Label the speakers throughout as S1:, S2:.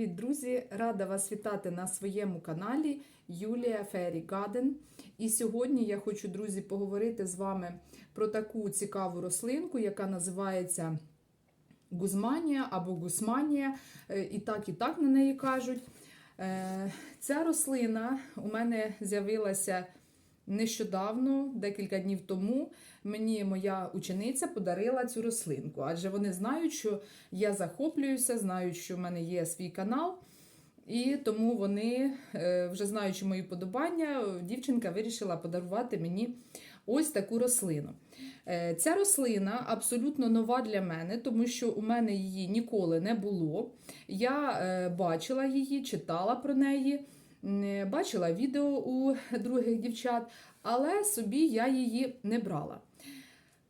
S1: Привіт, друзі! Рада вас вітати на своєму каналі Юлія Фері Гаден. І сьогодні я хочу, друзі, поговорити з вами про таку цікаву рослинку, яка називається гузманія або гусманія. Е, І так, і так на неї кажуть. Е, Ця рослина у мене з'явилася нещодавно, декілька днів тому. Мені моя учениця подарила цю рослинку, адже вони знають, що я захоплююся, знають, що в мене є свій канал. І тому вони, е, вже знаючи мої подобання, дівчинка вирішила подарувати мені ось таку рослину. Е, Ця рослина абсолютно нова для мене, тому що у мене її ніколи не було. Я е, бачила її, читала про неї, м, бачила відео у других дівчат, але собі я її не брала.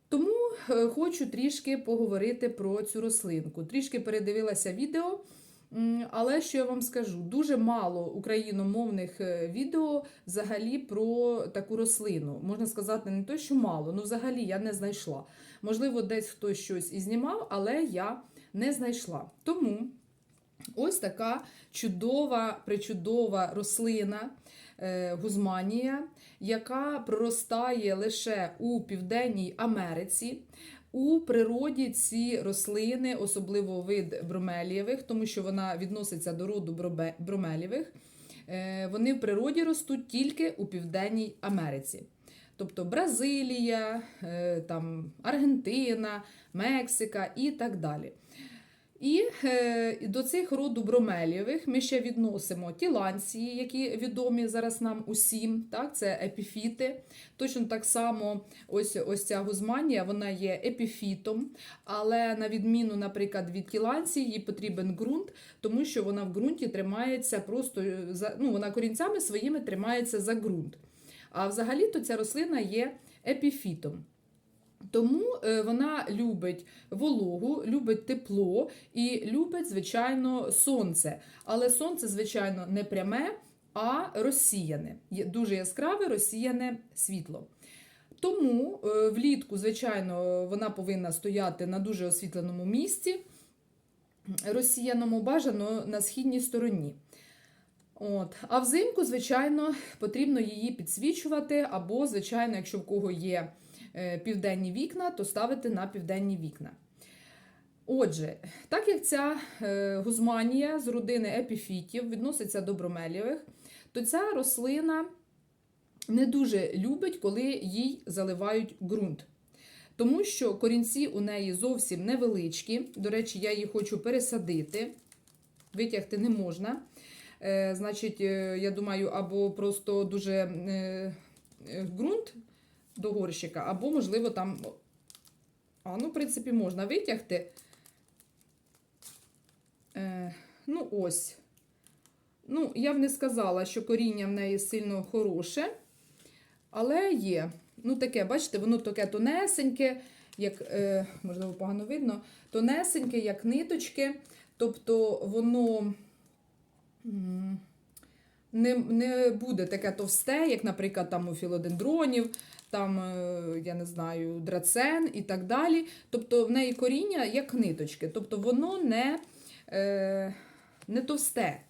S1: Тому е, хочу трішки поговорити про цю рослинку. Трішки передивилася відео. Але що я вам скажу, дуже мало україномовних е, відео взагалі про таку рослину. Можна сказати, не то, що мало, ну взагалі я не знайшла. Можливо, десь хтось щось і знімав, але я не знайшла. Тому ось така чудова, причудова рослина е, гузманія, яка проростає лише у Південній Америці. У природі ці рослини, особливо вид бромелієвих, тому що вона відноситься до роду бромелієвих, е, вони в природі ростуть тільки у Південній Америці. Тобто Бразилія, е, там, Аргентина, Мексика і так далі. І е, до цих роду бромелієвих ми ще відносимо тіланції, які відомі зараз нам усім. Так? Це епіфіти. Точно так само ось, ось ця гузманія, вона є епіфітом, але на відміну, наприклад, від тіланції, їй потрібен ґрунт, тому що вона в ґрунті тримається просто за ну, вона корінцями своїми тримається за ґрунт. А взагалі-то ця рослина є епіфітом. Тому е, вона любить вологу, любить тепло і любить, звичайно, сонце. Але сонце, звичайно, не пряме, а розсіяне. Дуже яскраве розсіяне світло. Тому е, влітку, звичайно, вона повинна стояти на дуже освітленому місці, розсіяному бажано на східній стороні. От. А взимку, звичайно, потрібно її підсвічувати, або, звичайно, якщо в кого є південні вікна, то ставити на південні вікна. Отже, так як ця е, гузманія з родини епіфітів відноситься до бромелєвих, то ця рослина не дуже любить, коли їй заливають ґрунт. Тому що корінці у неї зовсім невеличкі. До речі, я її хочу пересадити, витягти не можна. Е, Значить, е, я думаю, або просто дуже е, е, ґрунт до горщика, або, можливо, там. А, ну, в принципі, можна витягти. Е, ну, ось. Ну, я б не сказала, що коріння в неї сильно хороше, але є. Ну, таке, бачите, воно таке тонесеньке, як, е, можливо, погано видно, тонесеньке, як ниточки. Тобто воно не, не буде таке товсте, як, наприклад, там у філодендронів, там, е, я не знаю, драцен і так далі. Тобто в неї коріння як ниточки. Тобто воно не, е, не товсте.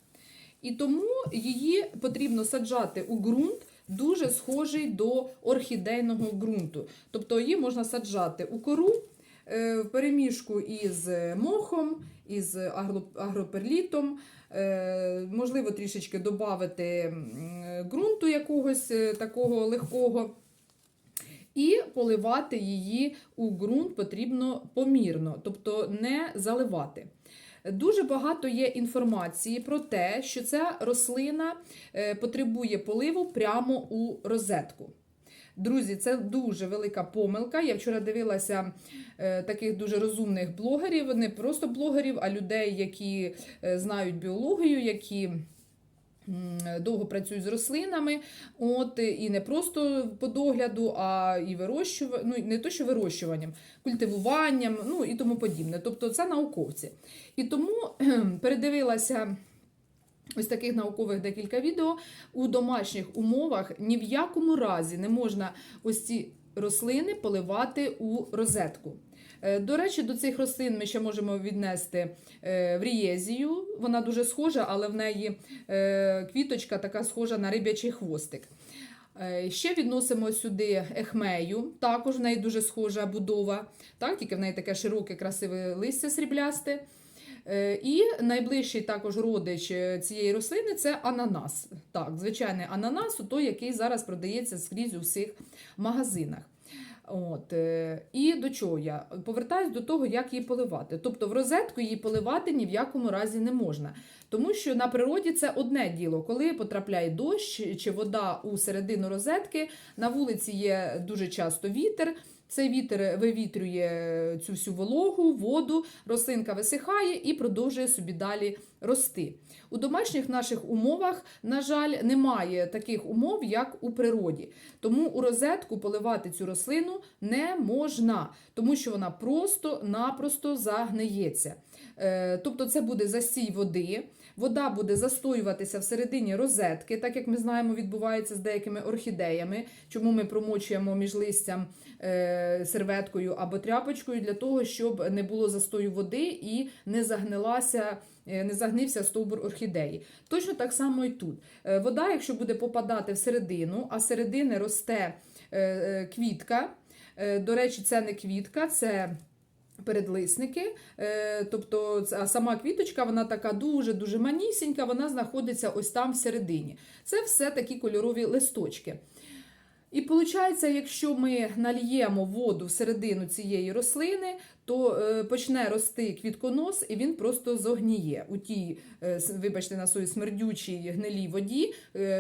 S1: І тому її потрібно саджати у ґрунт, дуже схожий до орхідейного ґрунту. Тобто її можна саджати у кору е, в переміжку із мохом, із агро- агроперлітом. Можливо, трішечки додати ґрунту якогось такого легкого. І поливати її у ґрунт потрібно помірно, тобто не заливати. Дуже багато є інформації про те, що ця рослина е, потребує поливу прямо у розетку. Друзі, це дуже велика помилка. Я вчора дивилася е, таких дуже розумних блогерів, не просто блогерів, а людей, які е, знають біологію, які довго працюють з рослинами, от, і не просто по догляду, а і вирощуванням, ну не то, що вирощуванням, культивуванням, ну і тому подібне. Тобто це науковці. І тому передивилася. Ось таких наукових декілька відео у домашніх умовах ні в якому разі не можна ось ці рослини поливати у розетку. Е, До речі, до цих рослин ми ще можемо віднести е, врієзію. Вона дуже схожа, але в неї е, квіточка така схожа на риб'ячий хвостик. Ще відносимо сюди ехмею, також в неї дуже схожа будова, так, тільки в неї таке широке, красиве листя сріблясте. Е, І найближчий також родич е, цієї рослини це ананас. Так, звичайний ананас, той, який зараз продається скрізь у всіх магазинах. От, е, і до чого я? Повертаюсь до того, як її поливати. Тобто в розетку її поливати ні в якому разі не можна. Тому що на природі це одне діло, коли потрапляє дощ чи вода у середину розетки, на вулиці є дуже часто вітер. Цей вітер вивітрює цю всю вологу, воду, рослинка висихає і продовжує собі далі рости. У домашніх наших умовах, на жаль, немає таких умов, як у природі. Тому у розетку поливати цю рослину не можна, тому що вона просто-напросто загниється. Е, Тобто це буде застій води. Вода буде застоюватися всередині розетки, так як ми знаємо, відбувається з деякими орхідеями, чому ми промочуємо між листям е, серветкою або тряпочкою для того, щоб не було застою води і не загнилася. е, Не загнився стовбур орхідеї. Точно так само і тут. Е, Вода, якщо буде попадати всередину, а середини росте квітка. До речі, це не квітка, це передлисники. Е, Тобто а сама квіточка, вона така дуже-дуже манісінька, вона знаходиться ось там всередині. Це все такі кольорові листочки. І виходить, якщо ми нальємо воду всередину цієї рослини, то е, почне рости квітконос, і він просто зогніє. У тій, е, вибачте, на своїй смердючій гнилій воді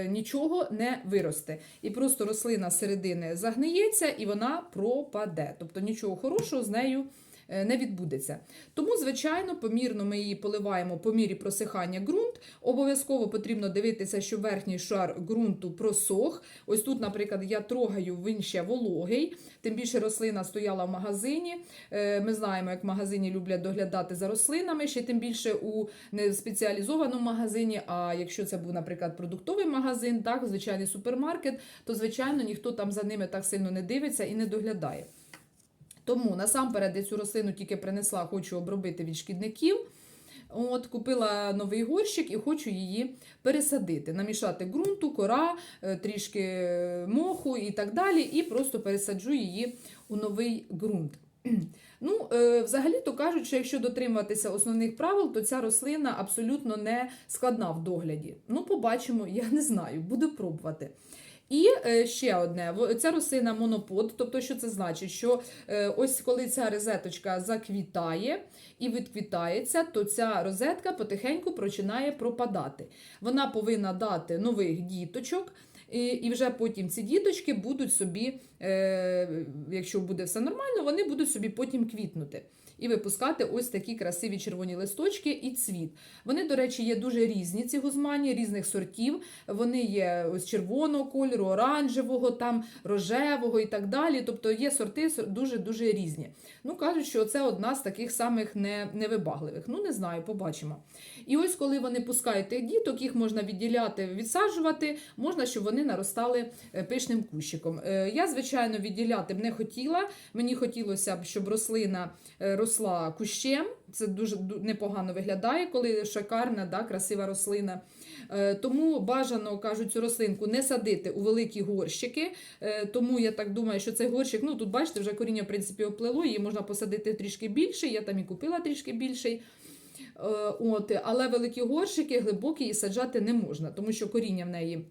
S1: нічого не виросте. І просто рослина середини загниється і вона пропаде. Тобто нічого хорошого з нею не відбудеться. Тому, звичайно, помірно ми її поливаємо по мірі просихання ґрунт. Обов'язково потрібно дивитися, щоб верхній шар ґрунту просох. Ось тут, наприклад, я трогаю, він ще вологий, тим більше рослина стояла в магазині. Е, Ми знаємо, як в магазині люблять доглядати за рослинами, ще тим більше у не спеціалізованому магазині. А якщо це був, наприклад, продуктовий магазин, так, звичайний супермаркет, то звичайно ніхто там за ними так сильно не дивиться і не доглядає. Тому насамперед я цю рослину тільки принесла, хочу обробити від шкідників. От, купила новий горщик і хочу її пересадити, намішати ґрунту, кора, е, трішки е, моху і так далі, і просто пересаджу її у новий ґрунт. Ну, е, взагалі то кажуть, що якщо дотримуватися основних правил, то ця рослина абсолютно не складна в догляді. Ну, побачимо, я не знаю, буду пробувати. І е, ще одне: ця рослина монопод. Тобто, що це значить? Що е, ось коли ця розеточка заквітає і відквітається, то ця розетка потихеньку починає пропадати. Вона повинна дати нових діточок. І, і вже потім ці діточки будуть собі, е, якщо буде все нормально, вони будуть собі потім квітнути і випускати ось такі красиві червоні листочки і цвіт. Вони, до речі, є дуже різні, ці гузмані, різних сортів. Вони є ось червоного кольору, оранжевого, там, рожевого і так далі. Тобто є сорти дуже-дуже різні. Ну, кажуть, що це одна з таких самих невибагливих. Ну, не знаю, побачимо. І ось коли вони пускають діток, їх можна відділяти, відсаджувати, можна, щоб вони наростали е, пишним кущиком. Е, Я, звичайно, відділяти б не хотіла. Мені хотілося б, щоб рослина е, росла кущем. Це дуже непогано виглядає, коли шикарна, да, красива рослина. Е, Тому бажано кажуть цю рослинку не садити у великі горщики. Е, Тому я так думаю, що цей горщик, ну тут бачите, вже коріння в принципі оплело, її можна посадити трішки більше. Я там і купила трішки більший. Е, От, але великі горщики глибокі і саджати не можна, тому що коріння в неї.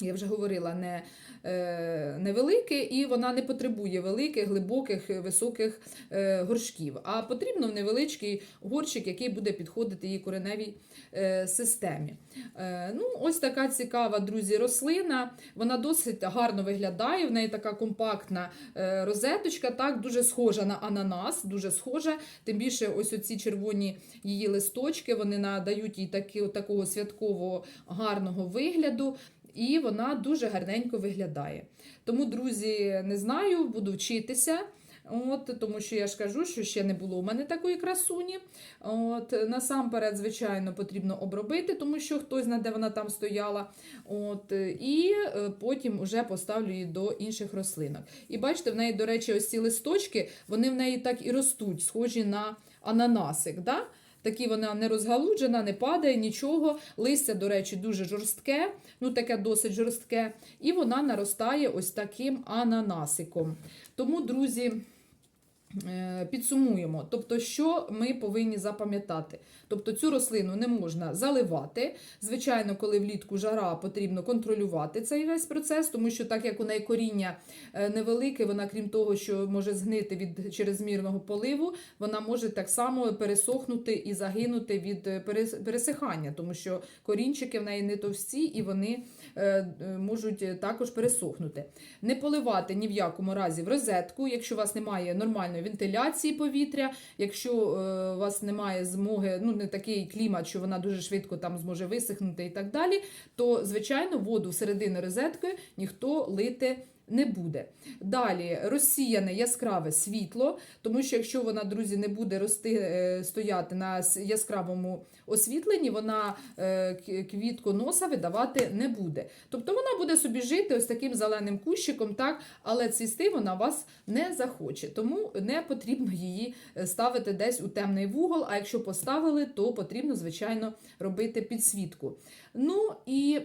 S1: Я вже говорила, не, е, невелике, і вона не потребує великих, глибоких, високих е, горшків. А потрібно невеличкий горщик, який буде підходити її кореневій е, системі. Е, ну, ось така цікава, друзі, рослина. Вона досить гарно виглядає. В неї така компактна е, розеточка, так, дуже схожа на ананас, дуже схожа. Тим більше, ось оці червоні її листочки, вони надають їй такі, такого святкового гарного вигляду. І вона дуже гарненько виглядає. Тому, друзі, не знаю, буду вчитися. От, тому що я ж кажу, що ще не було у мене такої красуні. От, насамперед, звичайно, потрібно обробити, тому що хтось знає, де вона там стояла. От, і е, потім вже поставлю її до інших рослинок. І бачите, в неї, до речі, ось ці листочки, вони в неї так і ростуть, схожі на ананасик. Да? Такі вона не розгалуджена, не падає, нічого. Листя, до речі, дуже жорстке, ну таке досить жорстке. І вона наростає ось таким ананасиком. Тому, друзі, підсумуємо. Тобто, що ми повинні запам'ятати? Тобто цю рослину не можна заливати. Звичайно, коли влітку жара, потрібно контролювати цей весь процес, тому що так як у неї коріння е, невелике, вона, крім того, що може згнити від чрезмірного поливу, вона може так само пересохнути і загинути від е, пересихання, тому що корінчики в неї не товсті і вони е, е, можуть е, також пересохнути. Не поливати ні в якому разі в розетку, якщо у вас немає нормальної вентиляції повітря, якщо е, у вас немає змоги, ну не такий клімат, що вона дуже швидко там зможе висихнути і так далі, то звичайно воду всередину розетки ніхто лити. Не буде. Далі розсіяне яскраве світло, тому що якщо вона, друзі, не буде рости, е, стояти на яскравому освітленні, вона е, квітку носа видавати не буде. Тобто вона буде собі жити ось таким зеленим кущиком, так, але цвісти вона вас не захоче. Тому не потрібно її е, ставити десь у темний вугол. А якщо поставили, то потрібно, звичайно, робити підсвітку. Ну і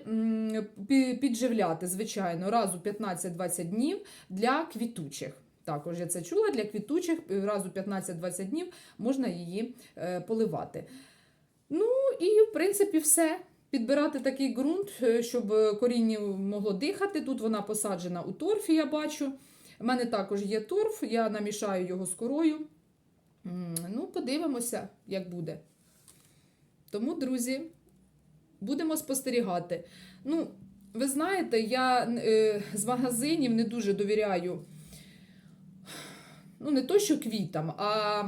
S1: підживляти, звичайно, раз у 15-20 днів для квітучих. Також я це чула для квітучих е, раз у 15-20 днів можна її е, поливати. Ну і в принципі все. Підбирати такий ґрунт, е, щоб коріння могло дихати. Тут вона посаджена у торфі, я бачу. У мене також є торф, я намішаю його з корою. Ну, подивимося, як буде. Тому, друзі, будемо спостерігати. Ну, ви знаєте, я е, з магазинів не дуже довіряю. Ну, не то, що квітам, а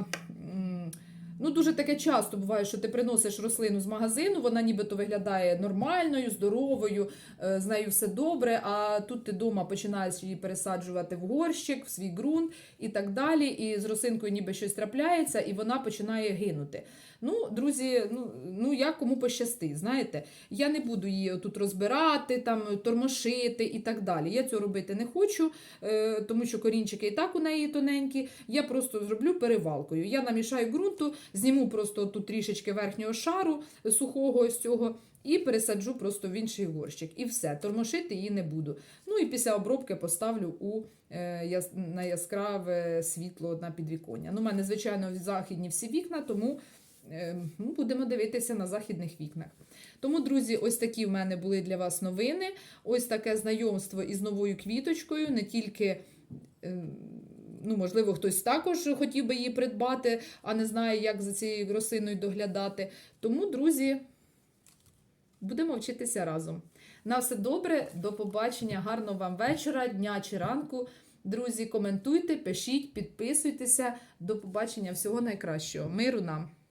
S1: ну, дуже таке часто буває, що ти приносиш рослину з магазину, вона нібито виглядає нормальною, здоровою, е, з нею все добре, а тут ти вдома починаєш її пересаджувати в горщик, в свій ґрунт і так далі. І з рослинкою ніби щось трапляється, і вона починає гинути. Ну, друзі, ну, ну як кому пощастить, знаєте, я не буду її тут розбирати, там, тормошити і так далі. Я цього робити не хочу, е, тому що корінчики і так у неї тоненькі. Я просто зроблю перевалкою. Я намішаю ґрунту, зніму просто тут трішечки верхнього шару сухого ось цього. І пересаджу просто в інший горщик. І все, тормошити її не буду. Ну і після обробки поставлю у, е, на яскраве світло на підвіконня. Ну, у мене, звичайно, західні всі вікна, тому е, ну, будемо дивитися на західних вікнах. Тому, друзі, ось такі в мене були для вас новини. Ось таке знайомство із новою квіточкою, не тільки. е, Ну, можливо, хтось також хотів би її придбати, а не знає, як за цією росиною доглядати. Тому, друзі, будемо вчитися разом. На все добре, до побачення, гарного вам вечора, дня чи ранку. Друзі, коментуйте, пишіть, підписуйтеся. До побачення, всього найкращого. Миру нам!